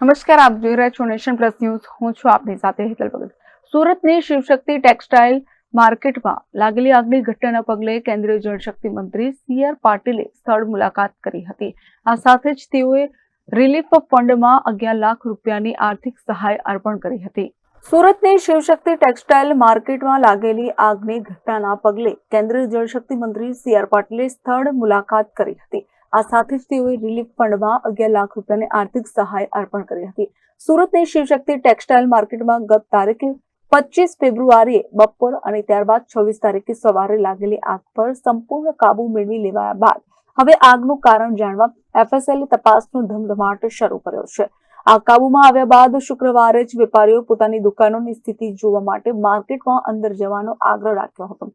નમસ્કાર, આપ જોઈ રહ્યા છો નેશન પ્લસ ન્યૂઝ. હું છું આપની સાથે હેતલ ભગત. સુરતની શિવશક્તિ ટેક્સટાઇલ માર્કેટમાં લાગેલી આગની ઘટનાના પગલે કેન્દ્રીય જળશક્તિ મંત્રી સી આર પાટીલે સ્થળ મુલાકાત કરી હતી. આ સાથે જ તેઓએ રિલીફ ફંડમાં અગિયાર લાખ રૂપિયાની આર્થિક સહાય અર્પણ કરી હતી. સુરતની શિવશક્તિ ટેક્સટાઇલ માર્કેટમાં લાગેલી આગની ઘટનાના પગલે કેન્દ્રીય જળશક્તિ મંત્રી સી આર પાટીલે સ્થળ મુલાકાત કરી હતી. આ સાથે જ તેઓએ રિલીફ ફંડમાં અગિયાર લાખ રૂપિયાની આર્થિક સહાય અર્પણ કરી હતી. સુરતની શિવશક્તિ ટેક્સટાઇલ માર્કેટમાં ગત તારીખે પચીસ ફેબ્રુઆરીએ બપોર અને ત્યારબાદ છવ્વીસ તારીખે સવારે લાગેલી આગ પર સંપૂર્ણ કાબુ મેળવી લેવાયા બાદ હવે આગનું કારણ જાણવા એફએસએલ તપાસનો ધમધમાટ શરૂ કર્યો છે. આ કાબુમાં આવ્યા બાદ શુક્રવારે જ વેપારીઓ પોતાની દુકાનોની સ્થિતિ જોવા માટે માર્કેટમાં અંદર જવાનો આગ્રહ રાખ્યો હતો.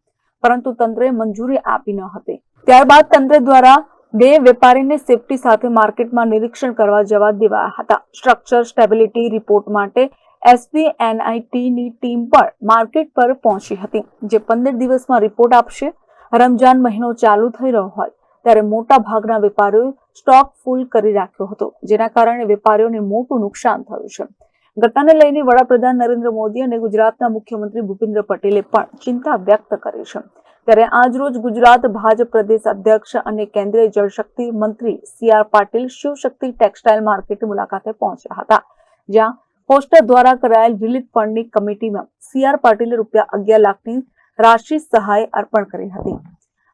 પરંતુ તંત્રએ મંજૂરી આપી ન હતી. ત્યારબાદ તંત્ર દ્વારા બે વેપારીને સેફટી સાથે માર્કેટમાં નિરીક્ષણ કરવા જવા દેવાયા હતા. સ્ટ્રક્ચર સ્ટેબિલિટી રિપોર્ટ માટે એસપી ની ટીમ પણ માર્કેટ પર પહોંચી હતી, જે પંદર દિવસમાં રિપોર્ટ આપશે. રમજાન મહિનો ચાલુ થઈ રહ્યો હોય ત્યારે મોટા ભાગના વેપારીઓએ સ્ટોક ફૂલ કરી રાખ્યો હતો, જેના કારણે વેપારીઓને મોટું નુકસાન થયું છે. ઘટનાને લઈને વડાપ્રધાન નરેન્દ્ર મોદી અને ગુજરાતના મુખ્યમંત્રી ભૂપેન્દ્ર પટેલે પણ ચિંતા વ્યક્ત કરી છે. ત્યારે આજરોજ ગુજરાત ભાજપ પ્રદેશ અધ્યક્ષ અને કેન્દ્રીય જળશક્તિ મંત્રી C R Patil Shivshakti textile market મુલાકાતે પહોંચ્યા હતા, જ્યાં પોસ્ટર દ્વારા કરાયેલ રિલીફ ફંડની કમિટીમાં સી આર પાટીલે રૂપિયા અગિયાર લાખની રાશિ સહાય અર્પણ કરી હતી.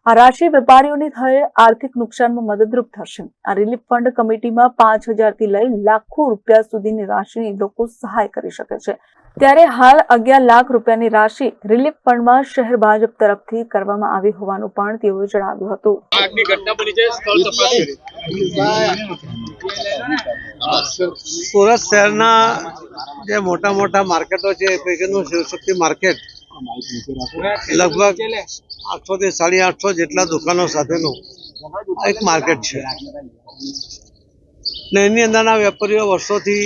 આ રાશિ વેપારીઓને થયેલ આર્થિક નુકસાનમાં મદદરૂપ થશે. આ રિલીફ ફંડ કમિટીમાં પાંચ હજારથી લઈ લાખો રૂપિયા સુધીની રાશિની લોકો સહાય કરી શકે છે. ત્યારે હાલ અગિયાર લાખ રૂપિયાની રાશિ રિલીફ ફંડમાં શહેર ભાજપ તરફથી કરવામાં આવી હોવાનું પણ તેઓએ જણાવ્યું હતું. આગની ઘટના બની છે સ્થળ તપાસ કરી સુરત શહેરના જે મોટા મોટા માર્કેટો છે પૈકીનું શિવશક્તિ માર્કેટ લગભગ આઠસો થી સાડી આઠસો જેટલા દુકાનો સાથેનું આ એક માર્કેટ છે. ને એની અંદરના વેપારીઓ વર્ષોથી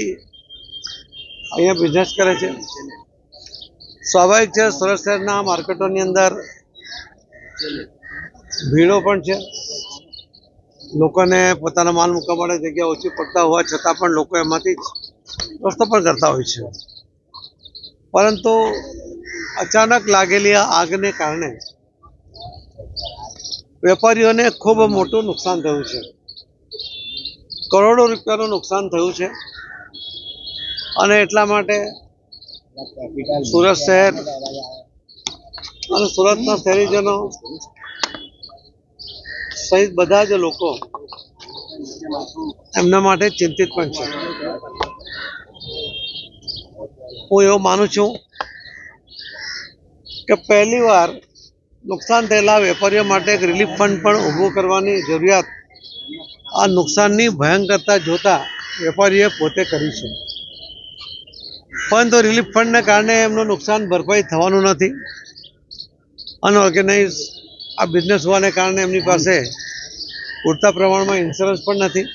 અહીંયા બિઝનેસ કરે છે. સ્વાભાવિક છે સુરત શહેરના માર્કેટોની અંદર ભીડો પણ છે. લોકોને પોતાના માલ મૂકવા માટે જગ્યા ઓછી પડતા હોવા છતાં પણ લોકો એમાંથી રસ્તો પણ કરતા હોય છે. પરંતુ અચાનક લાગેલી આગને કારણે વેપારીઓને ખૂબ મોટું નુકસાન થયું છે. કરોડો રૂપિયાનું નુકસાન થયું છે. અને એટલા માટે સુરત શહેર અને સુરતના શહેરીજનો સહિત બધા જ લોકો એમના માટે ચિંતિત પણ છે. હું એવું માનું છું કે પહેલી વાર નુકસાન થયેલા વેપારીઓ માટે એક રિલીફ ફંડ પણ ઊભું કરવાની જરૂરિયાત આ નુકસાનની ભયંકરતા જોતા વેપારીએ પોતે કરી છે. પરંતુ રિલીફ ફંડને કારણે એમનું નુકસાન ભરપાઈ થવાનું નથી. અનઓર્ગેનાઇઝ આ બિઝનેસ હોવાને કારણે એમની પાસે પૂરતા પ્રમાણમાં ઇન્સ્યોરન્સ પણ નથી.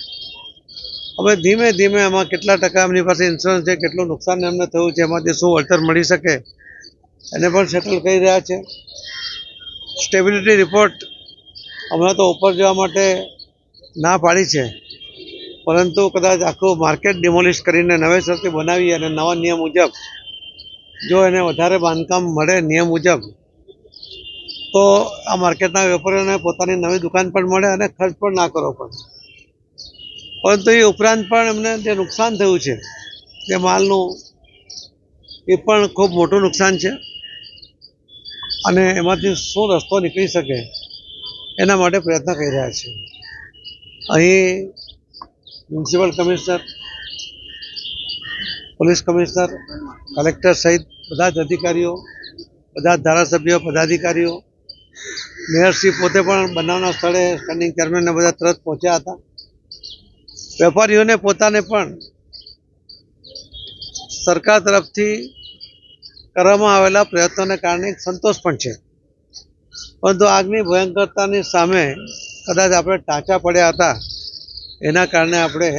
હવે ધીમે ધીમે એમાં કેટલા ટકા એમની પાસે ઇન્સ્યોરન્સ છે, કેટલું નુકસાન એમને થયું છે, એમાંથી શું વળતર મળી શકે, એને પણ સેટલ કરી રહ્યા છે. સ્ટેબિલિટી રિપોર્ટ હમણાં તો ઉપર જવા માટે ના પાડી છે. પરંતુ કદાચ આખું માર્કેટ ડિમોલિશ કરીને નવેસરથી બનાવી અને નવા નિયમ મુજબ જો એને વધારે બાંધકામ મળે નિયમ મુજબ, તો આ માર્કેટના વેપારીઓને પોતાની નવી દુકાન પણ મળે અને ખર્ચ પણ ના કરવો પડે. પરંતુ એ ઉપરાંત પણ એમને જે નુકસાન થયું છે, જે માલનું, એ પણ ખૂબ મોટું નુકસાન છે. અને એમાંથી શું રસ્તો નીકળી શકે, એના માટે પ્રયત્ન કરી રહ્યા છે. અહીં municipal commissioner, police commissioner, collector સહિત બધા જ અધિકારીઓ, બધા જ ધારાસભ્યો, પદાધિકારીઓ મેયરશ્રી પોતે પણ બનાવના સ્થળે સ્ટેન્ડિંગ ચેરમેનને બધા તરત પહોંચ્યા હતા. વેપારીઓને પોતાને પણ સરકાર તરફથી કરવામાં આવેલા પ્રયત્નોને કારણે સંતોષ પણ છે. પરંતુ આગની ભયંકરતાની સામે કદાચ આપણે ટાંચા પડ્યા હતા, એના કારણે આપણે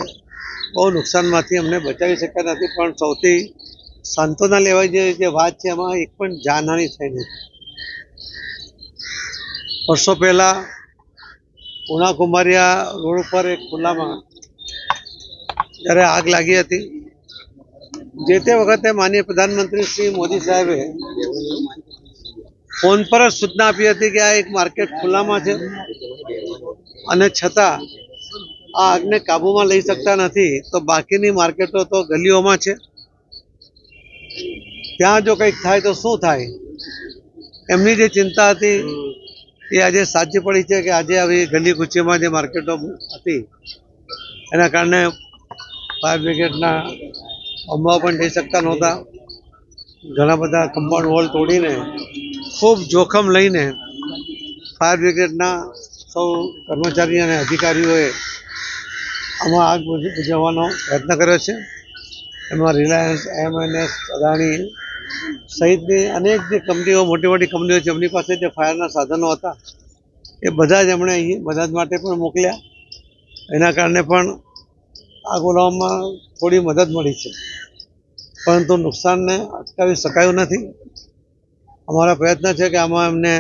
બહુ નુકસાનમાંથી અમને બચાવી શક્યા નથી, પણ સૌથી સાંત્વના લેવાય જેવી જે વાત છે, એમાં એક પણ જાનહાની થઈ નથી. વર્ષો પહેલાં કુમારિયા રોડ ઉપર એક ખુલ્લામાં જ્યારે આગ લાગી હતી જે તે વખતે માનીય પ્રધાનમંત્રી શ્રી મોદી સાહેબે ફોન પર જ સૂચના આપી હતી કે આ એક માર્કેટ ખુલ્લામાં છે. અને છતાં આ આગને કાબૂમાં લઈ શકતા નથી, તો બાકીની માર્કેટો તો ગલીઓમાં છે. ત્યાં જો કંઈક થાય તો શું થાય? એમની જે ચિંતા હતી, એ આજે સાચી પડી છે કે આજે આવી ગલી કુચીમાં જે માર્કેટો હતી, એના કારણે ફાયર બ્રિગેડના અંબાઓ પણ જઈ શકતા નહોતા. ઘણા બધા કમ્પાઉન્ડ વોલ તોડીને, ખૂબ જોખમ લઈને ફાયર બ્રિગેડના સૌ કર્મચારી અને અધિકારીઓએ આમાં આગ બુજાવવાનો પ્રયત્ન કર્યો છે. એમાં રિલાયન્સ, એમએનએસ, અદાણી સહિતની અનેક જે કંપનીઓ, મોટી મોટી કંપનીઓ છે, એમની પાસે જે ફાયરના સાધનો હતા, એ બધા જ એમણે અહીં મદદ માટે પણ મોકલ્યા. એના કારણે પણ આગ ઓલાવવામાં થોડી મદદ મળી છે. પરંતુ નુકસાનને અટકાવી શકાયું નથી. અમારા પ્રયત્ન છે કે આમાં એમને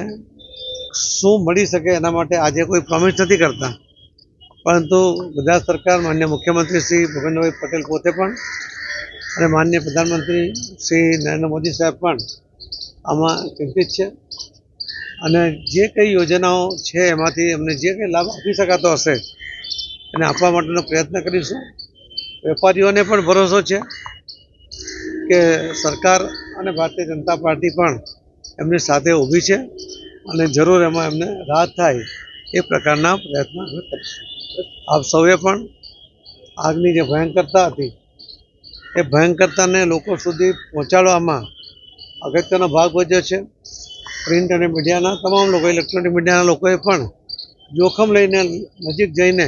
શું મળી શકે એના માટે આજે કોઈ પ્રોમિસ નથી કરતા. પરંતુ ગુજરાત સરકાર, માન્ય મુખ્યમંત્રી શ્રી ભૂપેન્દ્રભાઈ પટેલ પોતે પણ અને માન્ય પ્રધાનમંત્રી શ્રી નરેન્દ્ર મોદી સાહેબ પણ આમાં ચિંતિત છે. અને જે કઈ યોજનાઓ છે એમાંથી એમને જે કંઈ લાભ આપી શકાતો હશે એને આપવા માટેનો પ્રયત્ન કરીશું. વેપારીઓને પણ ભરોસો છે. કે સરકાર અને ભારતીય જનતા પાર્ટી પણ એમની સાથે ઊભી છે અને જરૂર એમાં એમને રાહત થાય એ પ્રકારના પ્રયત્ન અમે કરીશું. આપ સૌએ પણ આગની જે ભયંકરતા હતી, એ ભયંકરતાને લોકો સુધી પહોંચાડવામાં અગત્યનો ભાગ ભજ્યો છે. પ્રિન્ટ અને મીડિયાના તમામ લોકો, ઇલેક્ટ્રોનિક મીડિયાના લોકોએ પણ જોખમ લઈને નજીક જઈને